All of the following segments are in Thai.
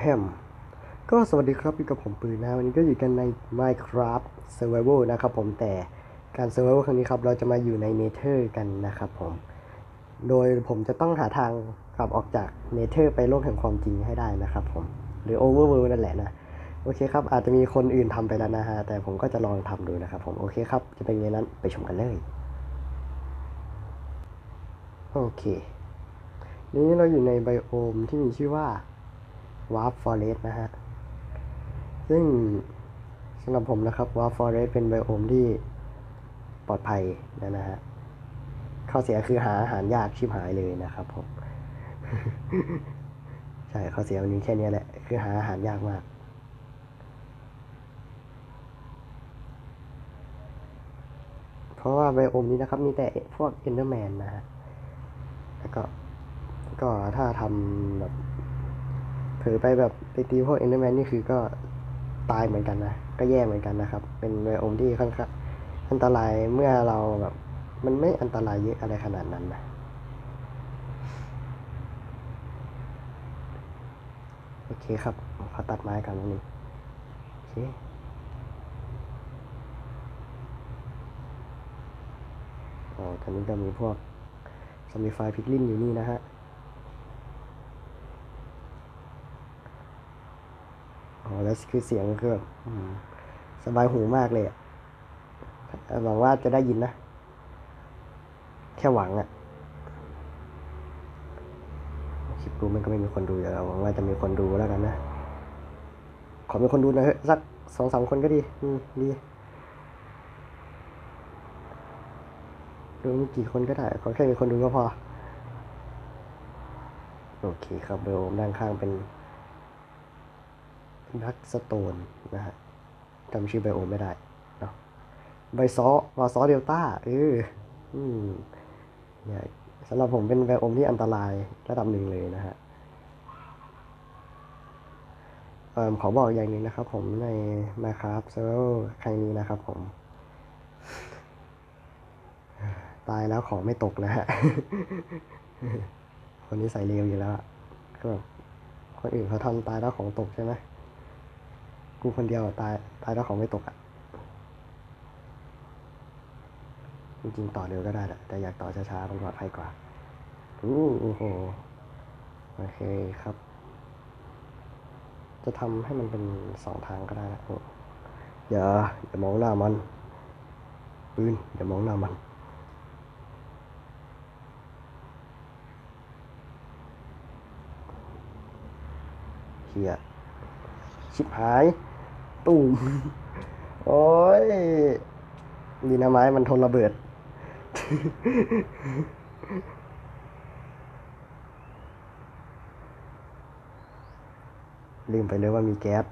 แฮมก็สวัสดีครับอยู่กับผมปืนนะวันนี้ก็อยู่กันใน Minecraft Survival นะครับผมแต่การ Survival ครั้งนี้ครับ เราจะมาอยู่ใน Nether กันนะครับผม โดยผมจะต้องหาทางกลับออกจาก Nether ไปโลกแห่งความจริงให้ได้นะครับผม หรือ Overworld นั่นแหละนะ โอเคครับ อาจจะมีคนอื่นทำไปแล้วนะฮะ แต่ผมก็จะลองทำดูนะครับผมโอเคครับ จะเป็นไงนั้นไปชมกันเลยโอเคนี้เราอยู่ในไบโอมที่มีชื่อว่า Warp Forest นะฮะ ซึ่งสำหรับผมนะครับ Warp Forest เป็นไบโอมที่ปลอดภัยนะนะฮะข้อเสียคือหาอาหารยากชิบหายเลยนะครับผม ใช่ข้อเสียมันมีแค่นี้แหละ คือหาอาหารยากมากเพราะว่าไบโอมนี้นะครับมีแต่พวก Enderman นะฮะ แล้วก็ ก็ถ้าทำแบบ เผลอไปแบบไปตีพวกเอนเดอร์แมนนี่คือก็ตายเหมือนกันนะ ก็แย่เหมือนกันนะครับ เป็นไบโอมที่ค่อนข้างอันตรายเมื่อเราแบบ มันไม่อันตรายเยอะอะไรขนาดนั้นนะโอเคครับขอตัดไม้กันนิดนึงโอเคอ๋อตอนนี้ก็มีพวกซอมบี้ไฟพิกลินอยู่นี่นะฮะ อ๋อ แล้วคือเสียงคือแบบสบายหูมากเลยหวังว่าจะได้ยินนะ แค่หวังอะคลิปดูมันก็ไม่มีคนดูอยู่แล้วหวังว่าจะมีคนดูแล้วกันนะ ขอมีคนดูหน่อยเถอะสักสองสามคนก็ดี อืมดีดูมีกี่คนก็ได้ ขอแค่มีคนดูก็พอ โอเคครับเบลด้านข้างเป็น นักสโตนนะฮะจำชื่อไบโอมไม่ได้เนาะไบซอวาซอเดลต้าเอออืมเนี่ยสำหรับผมเป็นไบโอมที่อันตรายระดับหนึ่งเลยนะฮะเออขอบอกอย่างหนึ่งนะครับผมใน Minecraft Server ครั้งนี้นะครับผม ตายแล้วของไม่ตกนะฮะ คนนี้ใส่เร็วอยู่แล้วก็คนอื่นเขาทำตายแล้วของตกใช่ไหม กูคนเดียวตายตายแล้วของไม่ตกอะจริงๆต่อเร็วก็ได้แหละแต่อยากต่อช้าๆมันปลอดภัยกว่าอู้โอ้โหโอเคครับ จะทำให้มันเป็นสองทางก็ได้นะโอ้อย่าอย่ามองหน้ามันปืนอย่ามองหน้ามันเฮียชิบหาย ตูมโอ้ยดีนะไม้มันทนระเบิด ลืมไปเลยว่ามีแก๊ส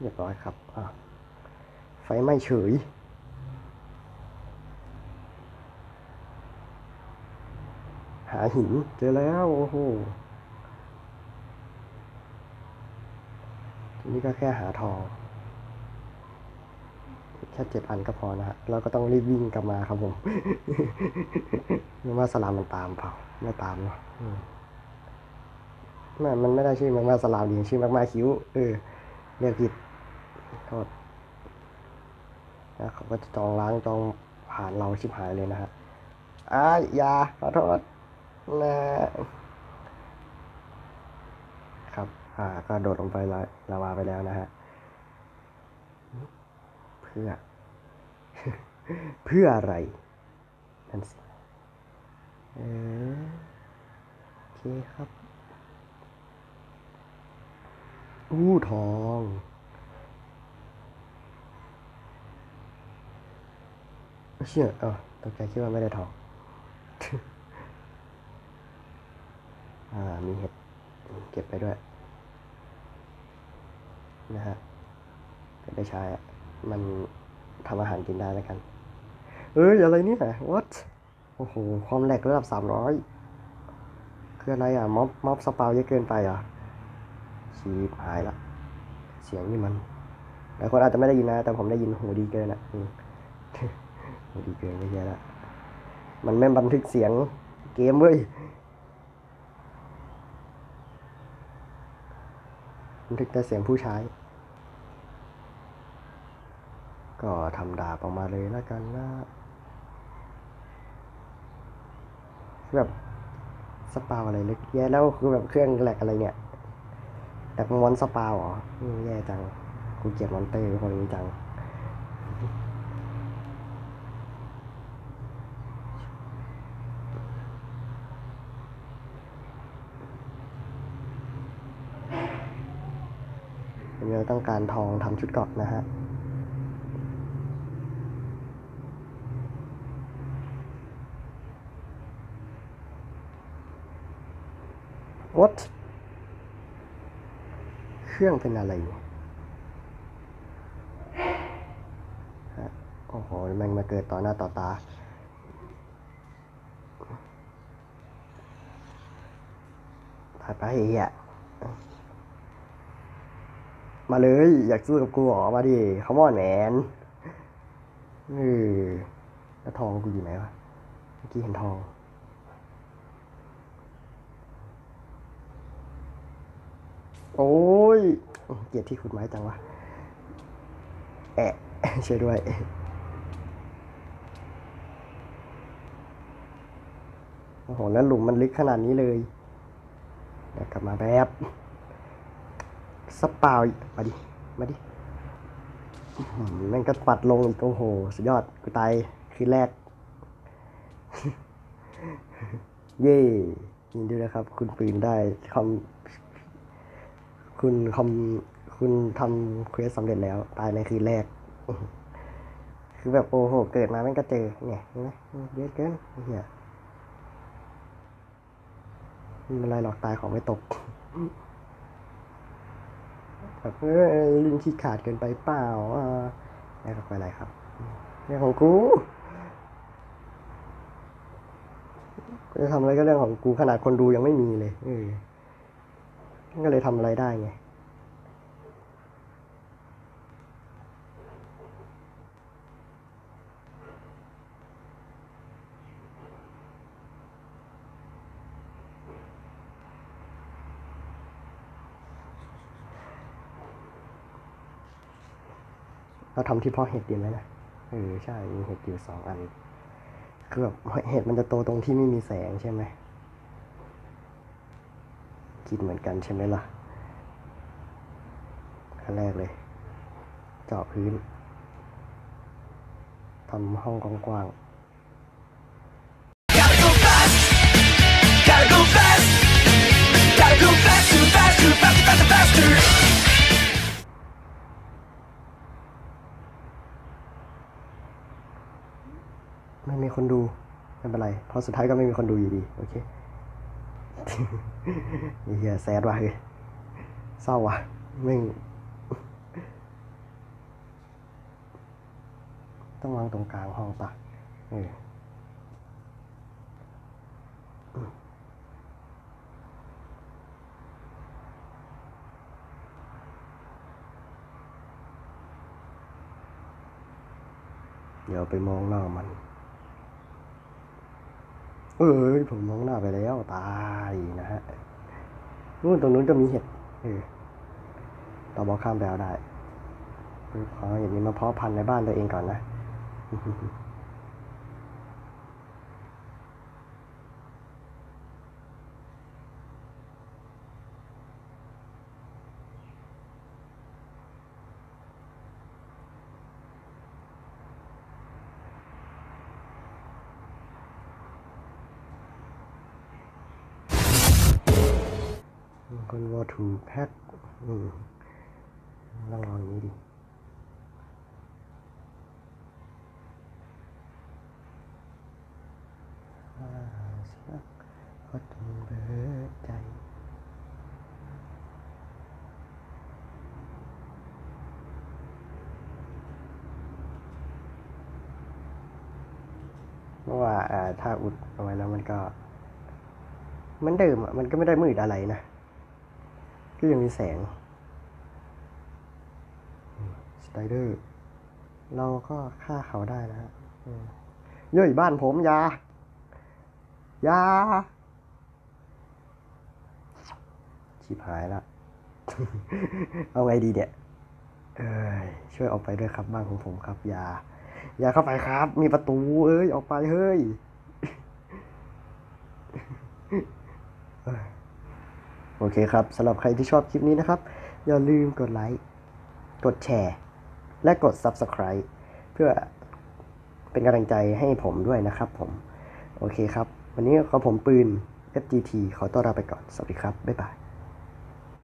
เรียบร้อยครับ ไฟไหม้เฉย หาหินเจอแล้ว โอ้โหทีนี้ก็แค่หาทอง แค่เจ็ดอันก็พอนะฮะ เราก็ต้องรีบวิ่งกลับมาครับผมนึกว่าสลามมันตามเปล่า ไม่ตามเนาะอืมมันมันไม่ได้ชื่อมากมาสลามดีชื่อมากมาคิ้ว เออเรียกผิด โทษนะเขาก็จะจองล้างจองผ่านเราชิบหายเลยนะฮะอ้าอย่าขอโทษนะครับ อ่า ก็โดดลงไปละลาวาไปแล้วนะฮะ เพื่อ เพื่ออะไร นั่นสิ เออโอเคครับอู้ทอง เชื่อเออตกใจคิดว่าไม่ได้ทองอ่ามีเห็ดเก็บไปด้วย นะฮะเก็บไปใช้อะมันทำอาหารกินได้แล้วกัน เอ้ย อะไรเนี่ย what โอ้โห ความแหลกระดับสามร้อยคืออะไรอะ ม็อบ ม็อบสปาวเยอะเกินไปเหรอะชีพหายละ เสียงนี่มันหลายคนอาจจะไม่ได้ยินนะ แต่ผมได้ยินหูดีเกินอะ ดีเกินไม่ใช่ละมันไม่บันทึกเสียงเกมเว้ยบันทึกแต่เสียงผู้ใช้ ก็ทำดาบออกมาเลยแล้วกันนะแบบสปาวอะไรเล็กแย่แล้วคือแบบเครื่องแหลกอะไรเนี่ยแหลกมอนสปาวเหรอแย่จังกูเกลียดมอนเตอร์พวกนี้จัง เราต้องการทองทำชุดเกาะนะฮะ what เครื่องเป็นอะไรฮะโอ้โห มันมาเกิดต่อหน้าต่อตา ไปไปอ้เหี้ย มาเลย อยากสู้กับกูเหรอมาดิเขามอนแมนเออแล้วทองกูอยู่ไหนวะเมื่อกี้เห็นทองโอ้ยเกลียดที่ขุดไม้จังวะ แอะช่วยด้วย โอ้โห แล้วหลุมมันลึกขนาดนี้เลย เดี๋ยวกลับมาแบบ สปาวมาดิ มาดิแม่งก็ปัดลงอีกโอ้โห สุดยอด กูตายคืนแรก เย่ยินดีนะครับ คุณปืนได้คำคุณคำคุณทำเควสสำเร็จแล้ว ตายในคืนแรก คือแบบโอ้โห เกิดมาแม่งก็เจอเนี่ยเห็นไหมเยอะเกินไอ้เฮียไม่เป็นไรหรอกตายของไม่ตก แบบเออลิ้นขี้ขาดเกินไปเปล่าอ่าแล้วก็ไปอะไรครับเรื่องของกูกูจะทำอะไรก็เรื่องของกูขนาดคนดูยังไม่มีเลยเออก็เลยทำอะไรได้ไง เราทำที่เพาะเห็ดดีไหมนะเออใช่มีเห็ดอยู่สองอันคือแบบเห็ดมันจะโตตรงที่ไม่มีแสงใช่ไหมคิดเหมือนกันใช่ไหมล่ะอันแรกเลย เจาะพื้นทำห้องกว้าง Gotta go fast. Gotta go fast. too faster, faster, faster, faster, faster. ๆ ไม่มีคนดูไม่เป็นไรเพราะสุดท้ายก็ไม่มีคนดูอยู่ดีโอเคเฮียแซดว่ะเฮ้ยเศร้าว่ะไม่งต้องวางตรงกลางห้องปะเออเดี๋ยวไปมองหน้ามัน เอ้ยผมมองหน้าไปแล้วตายนะฮะนู่นตรงนู้นก็มีเห็ดเออต่อบอข้ามแปเอาได้ขออย่างนี้มาเพาะพันธุ์ในบ้านตัวเองก่อนนะ คนวอทูแพ็คอืมลองลองอย่างนี้ดิอ่าสักก็ต้องเบิดใจโอ้ะว่าถ้าอุดเอาไว้แล้วมันก็ มันเดิมอะมันก็ไม่ได้มืดอะไรนะ ก็ยังมีแสงสไตเดอร์ เราก็ฆ่าเขาได้นะฮะเย้ยบ้านผมยา ยา ชิบหายละ เอาไงดีเนี่ยเอ้ยช่วยออกไปด้วยครับบ้านของผมครับ อย่า อย่าเข้าไปครับ มีประตู เอ้ย ออกไปเฮ้ย โอเคครับสำหรับใครที่ชอบคลิปนี้นะครับ อย่าลืมกดไลค์กดแชร์และกด Subscribe เพื่อเป็นกำลังใจให้ผมด้วยนะครับผม โอเคครับ วันนี้ขอผมปืน FGT ขอตัวลาไปก่อน สวัสดีครับ บ๊ายบาย